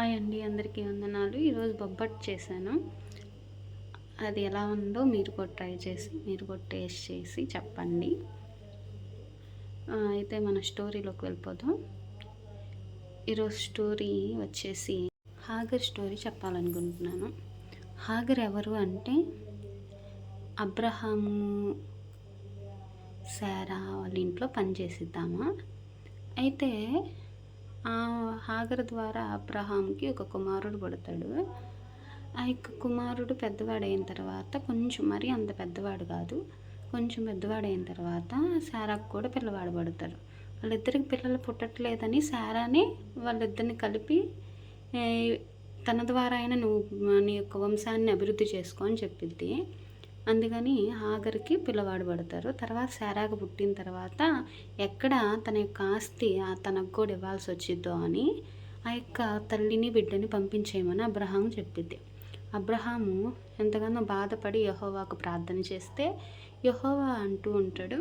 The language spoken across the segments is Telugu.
హాయ్ అండి అందరికీ వందనాలు. ఈరోజు బొబ్బట్ చేశాను. అది ఎలా ఉందో మీరు కూడా ట్రై చేసి మీరు కూడా టేస్ట్ చేసి చెప్పండి. అయితే మన స్టోరీలోకి వెళ్ళిపోదాం. ఈరోజు స్టోరీ వచ్చేసి హాగర్ స్టోరీ చెప్పాలనుకుంటున్నాను. హాగర్ ఎవరు అంటే అబ్రహాము సారా వాళ్ళ ఇంట్లో పనిచేసిద్దామా? అయితే ఆ హాగర్ ద్వారా అబ్రహాంకి ఒక కుమారుడు పుడతాడు. ఆ యొక్క కుమారుడు పెద్దవాడైన తర్వాత కొంచెం మరీ అంత పెద్దవాడు కాదు కొంచెం పెద్దవాడైన తర్వాత సారాకు కూడా పిల్లవాడు పడతారు వాళ్ళిద్దరికి పిల్లలు పుట్టట్లేదని సారాని వాళ్ళిద్దరిని కలిపి తన ద్వారా అయినా నువ్వు నీ యొక్క వంశాన్ని అభివృద్ధి చేసుకో అని చెప్పిద్ది అందుకని ఆగరికి పిల్లవాడు పడతారు. తర్వాత శారాకు పుట్టిన తర్వాత ఎక్కడ తన యొక్క ఆస్తి తనకు కూడా ఇవ్వాల్సి వచ్చిద్దో అని ఆ యొక్క తల్లిని బిడ్డని పంపించేయమని అబ్రహాం చెప్పిద్ది. అబ్రహాము ఎంతగానో బాధపడి యహోవాకు ప్రార్థన చేస్తే యహోవా అంటూ ఉంటాడు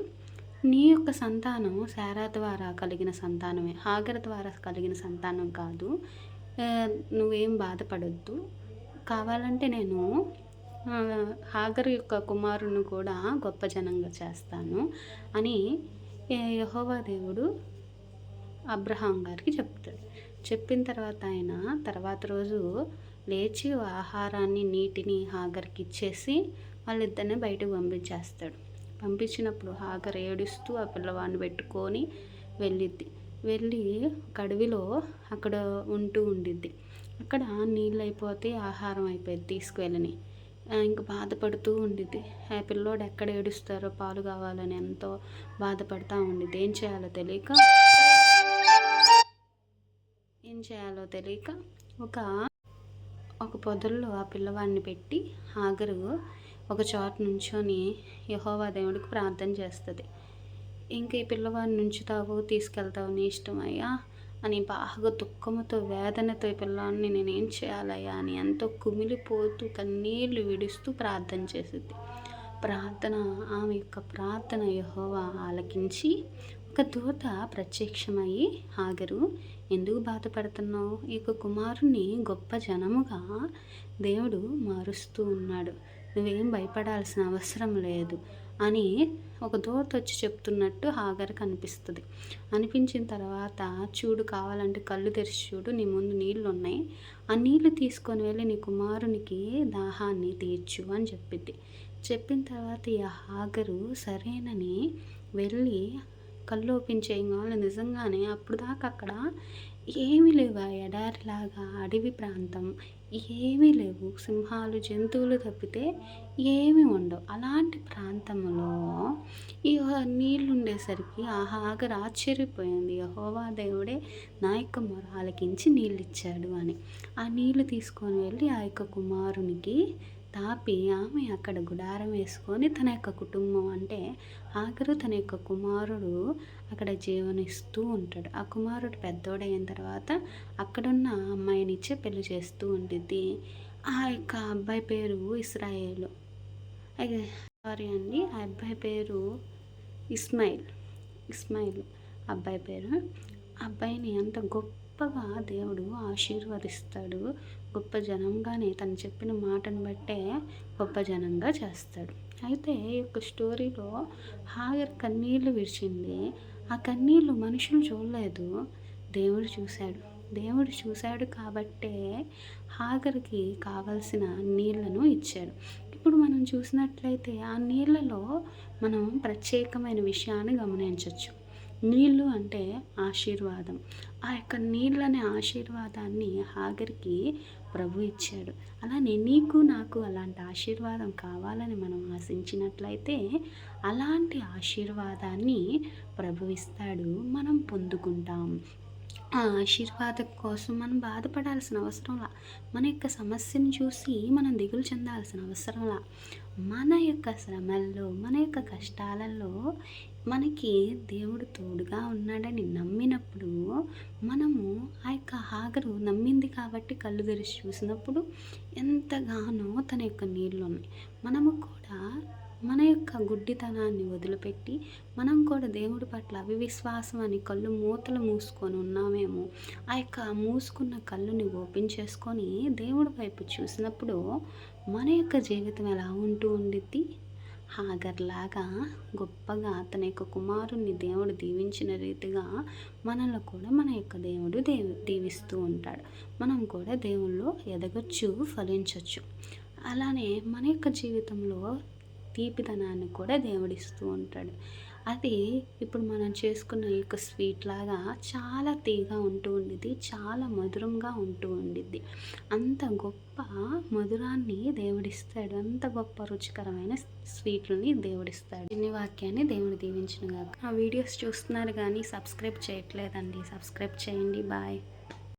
నీ యొక్క సంతానం శారా ద్వారా కలిగిన సంతానమే. హాగర్ ద్వారా కలిగిన సంతానం కాదు. నువ్వేం బాధపడొద్దు. కావాలంటే నేను హాగర్ యొక్క కుమారుని కూడా గొప్ప జనంగా చేస్తాను అని యహోవా దేవుడు అబ్రహాం గారికి చెప్తాడు. చెప్పిన తర్వాత ఆయన తర్వాత రోజు లేచి ఆహారాన్ని నీటిని హాగర్కి ఇచ్చేసి వాళ్ళిద్దరిని బయటకు పంపించేస్తాడు. పంపించినప్పుడు హాగర్ ఏడుస్తూ ఆ పిల్లవాడిని పెట్టుకొని వెళ్ళిద్ది. వెళ్ళి అడవిలో అక్కడ ఉంటూ ఉండిద్ది. అక్కడ నీళ్ళు అయిపోతే ఆహారం అయిపోయింది తీసుకువెళ్ళని. ఇంక బాధపడుతూ ఉండిద్ది. ఆ పిల్లోడు ఎక్కడ ఏడుస్తారో పాలు కావాలని ఎంతో బాధపడతా ఉండిద్ది. ఏం చేయాలో తెలియక ఏం చేయాలో తెలియక ఒక ఒక పొదల్లో ఆ పిల్లవాడిని పెట్టి ఆగరు. ఒక చోట నుంచొని యహోవా దేవుడికి ప్రార్థన చేస్తుంది. ఇంక ఈ పిల్లవాడిని నుంచుతావు తీసుకెళ్తావు నీ ఇష్టమయ్యా అని బాగా దుఃఖంతో వేదనతో ఈ నేనేం చేయాలయ్యా అని ఎంతో కుమిలిపోతూ కన్నీళ్ళు విడుస్తూ ప్రార్థన చేసింది. ప్రార్థన ఆమె యొక్క ప్రార్థన యహోవా ఆలకించి ఒక దూత ప్రత్యక్షమయ్యి ఆగరు. ఎందుకు బాధపడుతున్నావు? ఈ యొక్క కుమారుణ్ణి గొప్ప జనముగా దేవుడు మారుస్తూ ఉన్నాడు. నువ్వేం భయపడాల్సిన అవసరం లేదు. అని ఒక దూరత వచ్చి చెప్తున్నట్టు హాగర్ కనిపిస్తుంది. అనిపించిన తర్వాత చూడు కావాలంటే కళ్ళు తెరిచి చూడు నీ ముందు నీళ్ళు ఉన్నాయి ఆ నీళ్ళు తీసుకొని వెళ్ళి నీ కుమారునికి దాహాన్ని తీర్చు అని చెప్పింది. చెప్పిన తర్వాత ఈ హాగరు సరేనని వెళ్ళి కళ్ళు ఓపెన్ చేయగానే నిజంగానే అప్పుడు దాకా అక్కడ ఏమీ లేవు. ఎడారిలాగా అడవి ప్రాంతం ఏమీ లేవు. సింహాలు జంతువులు తప్పితే ఏమీ ఉండవు. అలాంటి ప్రాంతంలో ఈ నీళ్ళు ఉండేసరికి ఆ ఆశ్చర్యపోయింది. యహోవా దేవుడే నా యొక్క మొరాలకించి నీళ్ళు ఇచ్చాడు అని. ఆ నీళ్ళు తీసుకొని వెళ్ళి ఆ యొక్క కుమారునికి తాపి ఆమె అక్కడ గుడారం వేసుకొని తన యొక్క కుటుంబం అంటే ఆఖరు తన యొక్క కుమారుడు అక్కడ జీవనిస్తూ ఉంటాడు. ఆ కుమారుడు పెద్దోడైన తర్వాత అక్కడున్న అమ్మాయిని ఇచ్చే పెళ్ళి చేస్తూ ఉంటుంది ఆ యొక్క అబ్బాయి పేరు ఇస్రాయేలు. అయితే సారీ అండి ఆ అబ్బాయి పేరు ఇస్మాయిల్. ఇస్మాయిల్ అబ్బాయి పేరు. అబ్బాయిని అంత గొప్ప గొప్పగా దేవుడు ఆశీర్వదిస్తాడు. గొప్ప జనంగానే తను చెప్పిన మాటను బట్టే గొప్ప జనంగా చేస్తాడు. అయితే ఈ యొక్క స్టోరీలో హాగర్ కన్నీళ్ళు విడిచింది. ఆ కన్నీళ్ళు మనుషులు చూడలేదు. దేవుడు చూశాడు. దేవుడు చూశాడు కాబట్టే హాగర్కి కావలసిన నీళ్ళను ఇచ్చాడు. ఇప్పుడు మనం చూసినట్లయితే ఆ నీళ్ళలో మనం ప్రత్యేకమైన విషయాన్ని గమనించవచ్చు నీళ్ళు అంటే ఆశీర్వాదం. ఆ యొక్క నీళ్ళనే ఆశీర్వాదాన్ని హాగర్కి ప్రభు ఇచ్చాడు. అలానే నీకు నాకు అలాంటి ఆశీర్వాదం కావాలని మనం ఆశించినట్లయితే అలాంటి ఆశీర్వాదాన్ని ప్రభు ఇస్తాడు. మనం పొందుకుంటాం. ఆ ఆశీర్వాదం కోసం మనం బాధపడాల్సిన అవసరంలా మన యొక్క సమస్యను చూసి మనం దిగులు చెందాల్సిన అవసరంలా మన యొక్క శ్రమల్లో మన యొక్క కష్టాలలో మనకి దేవుడు తోడుగా ఉన్నాడని నమ్మినప్పుడు మనము ఆ యొక్క హాగరు నమ్మింది కాబట్టి కళ్ళు తెరిచి చూసినప్పుడు ఎంతగానో తన యొక్క నీళ్ళు ఉన్నాయి. మనము కూడా మన యొక్క గుడ్డితనాన్ని వదిలిపెట్టి మనం కూడా దేవుడి పట్ల అవివిశ్వాసం అని కళ్ళు మూతలు మూసుకొని ఉన్నామేమో ఆ యొక్క మూసుకున్న కళ్ళుని ఓపెన్ చేసుకొని దేవుడి వైపు చూసినప్పుడు మన యొక్క జీవితం ఎలా ఉంటూ ఉండిద్ది? హాగర్లాగా గొప్పగా తన యొక్క కుమారుణ్ణి దేవుడు దీవించిన రీతిగా మనల్ని కూడా మన యొక్క దేవుడు దేవి దీవిస్తూ ఉంటాడు. మనం కూడా దేవుళ్ళు ఎదగచ్చు ఫలించవచ్చు అలానే మన యొక్క జీవితంలో తీపిదనాన్ని కూడా దేవుడిస్తూ ఉంటాడు. అది ఇప్పుడు మనం చేసుకున్న ఈ యొక్క స్వీట్ లాగా చాలా తీగా ఉంటూ ఉండిద్ది చాలా మధురంగా ఉంటూ ఉండిద్ది. అంత గొప్ప మధురాన్ని దేవుడిస్తాడు అంత గొప్ప రుచికరమైన స్వీట్లని దేవుడిస్తాడు. ఇన్ని వాక్యాన్ని దేవుడు దీవించిన కాక ఆ వీడియోస్ చూస్తున్నారు కానీ సబ్స్క్రైబ్ చేయట్లేదండి. సబ్స్క్రైబ్ చేయండి. బాయ్.